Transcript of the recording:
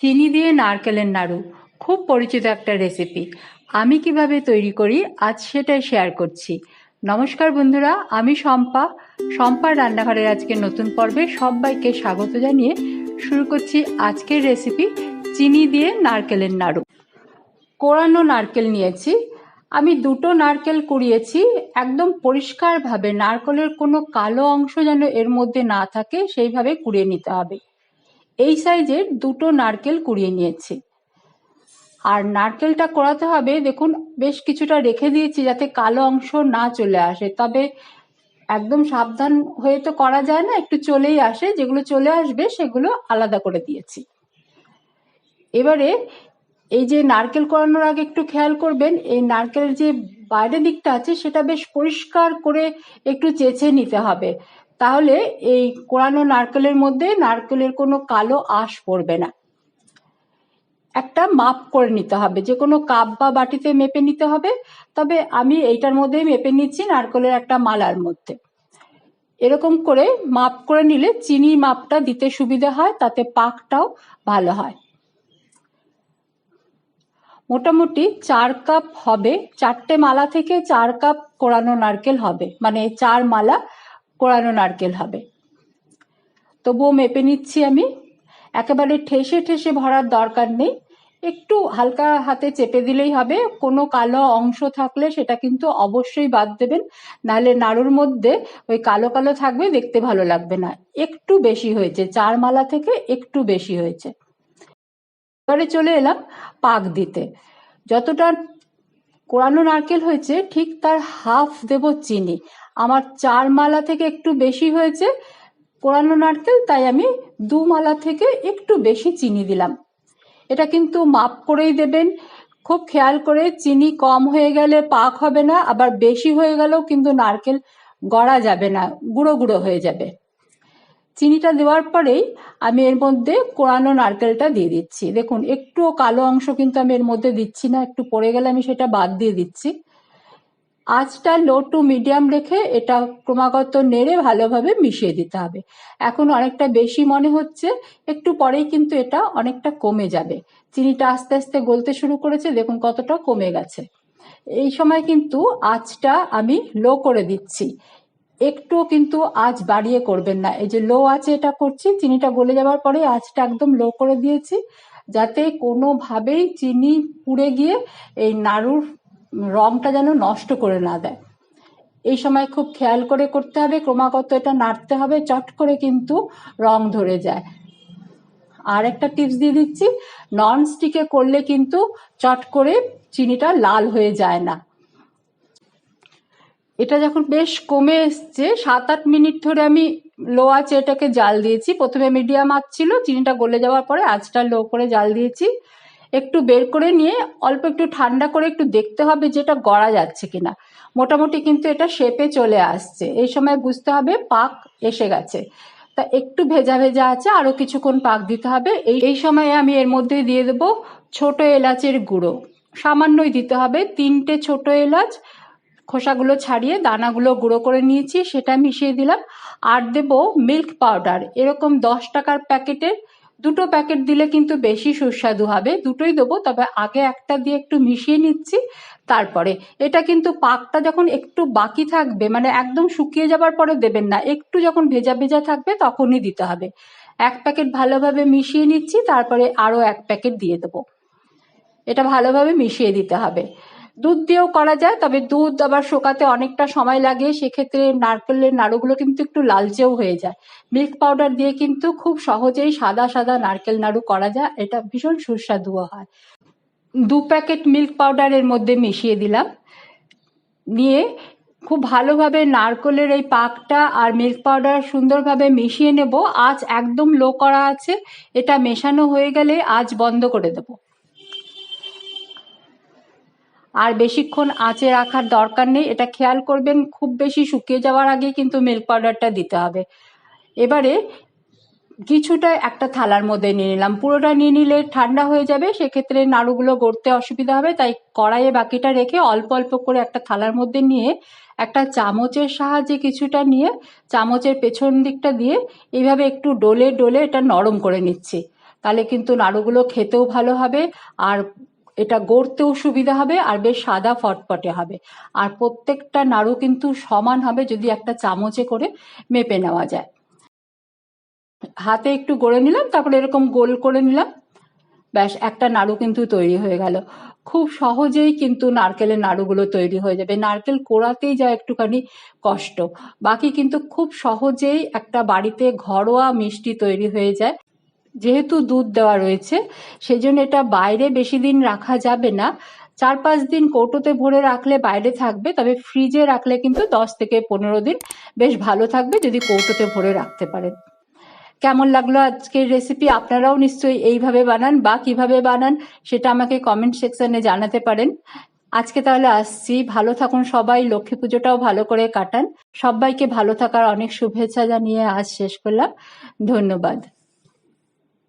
চিনি দিয়ে নারকেলের নাড়ু। খুব পরিচিত একটা রেসিপি আমি কীভাবে তৈরি করি, আজ সেটাই শেয়ার করছি। নমস্কার বন্ধুরা, আমি শম্পা। শম্পার রান্নাঘরের আজকে নতুন পর্বে সবাইকে স্বাগত জানিয়ে শুরু করছি আজকের রেসিপি চিনি দিয়ে নারকেলের নাড়ু। কোরানো নারকেল নিয়েছি। আমি দুটো নারকেল কুড়িয়েছি। একদম পরিষ্কারভাবে নারকেলের কোনো কালো অংশ যেন এর মধ্যে না থাকে, সেইভাবে কুড়িয়ে নিতে হবে। এই সাইজের দুটো নারকেল কুড়িয়ে নিয়েছি। আর নারকেলটা করাতে হবে, দেখুন, বেশ কিছুটা রেখে দিয়েছি যাতে কালো অংশ না চলে আসে। তবে একদম সাবধান হয়ে তো করা যায় না, একটু চলেই আসে। যেগুলো চলে আসবে, সেগুলো আলাদা করে দিয়েছি। এবারে এই যে নারকেল করানোর আগে একটু খেয়াল করবেন, এই নারকেলের যে বাইরের দিকটা আছে, সেটা বেশ পরিষ্কার করে একটু চেঁচে নিতে হবে। তাহলে এই কোরানো নারকেলের মধ্যে নারকেলের কোনো কালো আঁশ পড়বে না। একটা মাপ করে নিতে হবে, যে কোনো কাপ বা বাটিতে মেপে নিতে হবে। তবে আমি এইটার মধ্যেই মেপে নিচ্ছি নারকেলের একটা মালার মধ্যে। এরকম করে মাপ করে নিলে চিনি মাপটা দিতে সুবিধা হয়, তাতে পাকটাও ভালো হয়। মোটামুটি চার কাপ হবে, চারটে মালা থেকে চার কাপ কোরানো নারকেল হবে মানে চার মালা কোরানো নারকেল হবে। তবুও মেপে নিচ্ছি আমি। একেবারে ঠেসে ঠেসে ভরার দরকার নেই। একটু হালকা হাতে চেপে দিলেই হবে। কোনো কালো অংশ থাকলে সেটা কিন্তু অবশ্যই বাদ দেবেন। নাহলে নাড়ুর মধ্যে ওই কালো কালো থাকবে, দেখতে ভালো লাগবে না। একটু বেশি হয়েছে। চার মালা থেকে একটু বেশি হয়েছে। এবারে চলে এলাম পাক দিতে। যতটা কোরানো নারকেল হয়েছে, ঠিক তার হাফ দেব চিনি। আমার চার মালা থেকে একটু বেশি হয়েছে কোরানো নারকেল, তাই আমি দু মালা থেকে একটু বেশি চিনি দিলাম। এটা কিন্তু মাপ করেই দেবেন। খুব খেয়াল করে চিনি কম হয়ে গেলে পাক হবে না, আবার বেশি হয়ে গেলেও কিন্তু নারকেল গড়া যাবে না, গুঁড়ো গুঁড়ো হয়ে যাবে। চিনিটা দেওয়ার পরেই আমি এর মধ্যে কোরানো নারকেলটা দিয়ে দিচ্ছি। দেখুন একটুও কালো অংশ কিন্তু আমি এর মধ্যে দিচ্ছি না, একটু পড়ে গেলে আমি সেটা বাদ দিয়ে দিচ্ছি। আঁচটা লো টু মিডিয়াম রেখে এটা ক্রমাগত নেড়ে ভালোভাবে মিশিয়ে দিতে হবে। এখন অনেকটা বেশি মনে হচ্ছে, একটু পরেই কিন্তু এটা অনেকটা কমে যাবে। চিনিটা আস্তে আস্তে গলতে শুরু করেছে, দেখুন কতটা কমে গেছে। এই সময় কিন্তু আঁচটা আমি লো করে দিচ্ছি। একটুও কিন্তু আঁচ বাড়িয়ে করবেন না। এই যে লো আছে এটা করছি, চিনিটা গলে যাওয়ার পরে আঁচটা একদম লো করে দিয়েছি, যাতে কোনোভাবেই চিনি পুড়ে গিয়ে এই নাড়ুর রংটা যেন নষ্ট করে না দেয়। এই সময় খুব খেয়াল করে করতে হবে, ক্রমাগত এটা নাড়তে হবে, চট করে কিন্তু রং ধরে যায়। আর একটা টিপস দিয়ে দিচ্ছি নন স্টিকে করলে কিন্তু চট করে চিনিটা লাল হয়ে যায় না। এটা যখন বেশ কমে এসছে সাত আট মিনিট ধরে আমি লো আছে এটাকে জাল দিয়েছি। প্রথমে মিডিয়াম আঁচ ছিল, চিনিটা গলে যাওয়ার পরে আঁচটা লো করে জাল দিয়েছি। একটু বের করে নিয়ে অল্প একটু ঠান্ডা করে একটু দেখতে হবে যে এটা গড়া যাচ্ছে কিনা। মোটামুটি কিন্তু এটা শেপে চলে আসছে। এই সময় বুঝতে হবে পাক এসে গেছে। তা একটু ভেজা ভেজা আছে আরও কিছুক্ষণ পাক দিতে হবে। এই এই সময়ে আমি এর মধ্যে দিয়ে দেবো ছোট এলাচের গুঁড়ো। সামান্যই দিতে হবে তিনটে ছোট এলাচ খোসাগুলো ছাড়িয়ে দানাগুলো গুঁড়ো করে নিয়েছি, সেটা মিশিয়ে দিলাম। আর দেব মিল্ক পাউডার এরকম দশ টাকার প্যাকেটের দুটো প্যাকেট দিলে কিন্তু বেশি সুস্বাদু হবে। দুটোই দেবো, তবে আগে একটা দিয়ে একটু মিশিয়ে নিচ্ছি, তারপরে। এটা কিন্তু পাকটা যখন একটু বাকি থাকবে মানে একদম শুকিয়ে যাবার পরে দেবেন না, একটু যখন ভেজা ভেজা থাকবে তখনই দিতে হবে। এক প্যাকেট ভালোভাবে মিশিয়ে নিচ্ছি, তারপরে আরও এক প্যাকেট দিয়ে দেবো। এটা ভালোভাবে মিশিয়ে দিতে হবে। দুধ দিয়েও করা যায়, তবে দুধ আবার শোকাতে অনেকটা সময় লাগে, সেক্ষেত্রে নারকেলের নাড়ুগুলো কিন্তু একটু লালচেও হয়ে যায়। মিল্ক পাউডার দিয়ে কিন্তু খুব সহজেই সাদা সাদা নারকেল নাড়ু করা যায়, এটা ভীষণ সুস্বাদুও হয়। দু প্যাকেট মিল্ক পাউডারের মধ্যে মিশিয়ে দিলাম। নিয়ে খুব ভালোভাবে নারকেলের এই পাকটা আর মিল্ক পাউডার সুন্দরভাবে মিশিয়ে নেব। আজ একদম লো করা আছে, এটা মেশানো হয়ে গেলে আজ বন্ধ করে দেবো। আর বেশিক্ষণ আঁচে রাখার দরকার নেই। এটা খেয়াল করবেন, খুব বেশি শুকিয়ে যাওয়ার আগে কিন্তু মিল্ক পাউডারটা দিতে হবে। এবারে কিছুটা একটা থালার মধ্যে নিয়ে নিলাম। পুরোটা নিয়ে নিলে ঠান্ডা হয়ে যাবে, সেক্ষেত্রে নাড়ুগুলো গড়তে অসুবিধা হবে। তাই কড়াইয়ে বাকিটা রেখে অল্প অল্প করে একটা থালার মধ্যে নিয়ে একটা চামচের সাহায্যে কিছুটা নিয়ে চামচের পেছন দিকটা দিয়ে এইভাবে একটু ডোলে ডোলে এটা নরম করে নিচ্ছি। তাহলে কিন্তু নাড়ুগুলো খেতেও ভালো হবে। আর এটা গড়তেও সুবিধা হবে আর বেশ সাদা ফটফটে হবে। আর প্রত্যেকটা নাড়ু কিন্তু সমান হবে যদি একটা চামচে করে মেপে নেওয়া যায়। হাতে একটু গড়ে নিলাম, তারপরে এরকম গোল করে নিলাম। ব্যাস, একটা নাড়ু কিন্তু তৈরি হয়ে গেল। খুব সহজেই কিন্তু নারকেলের নাড়ুগুলো তৈরি হয়ে যাবে। নারকেল কোড়াতেই যা একটুখানি কষ্ট। বাকি কিন্তু খুব সহজেই একটা বাড়িতে ঘরোয়া মিষ্টি তৈরি হয়ে যায়। যেহেতু দুধ দেওয়া রয়েছে সেই জন্য এটা বাইরে বেশি দিন রাখা যাবে না। চার পাঁচ দিন কৌটোতে ভরে রাখলে বাইরে থাকবে, তবে ফ্রিজে রাখলে কিন্তু দশ থেকে পনেরো দিন বেশ ভালো থাকবে যদি কৌটোতে ভরে রাখতে পারেন। কেমন লাগল আজকের রেসিপি আপনারাও নিশ্চয়ই এইভাবে বানান বা কীভাবে বানান সেটা আমাকে কমেন্ট সেকশনে জানাতে পারেন। আজকে তাহলে আসছি। ভালো থাকুন সবাই। লক্ষ্মী পুজোটাও ভালো করে কাটান। সবাইকে ভালো থাকার অনেক শুভেচ্ছা জানিয়ে আজ শেষ করলাম। ধন্যবাদ।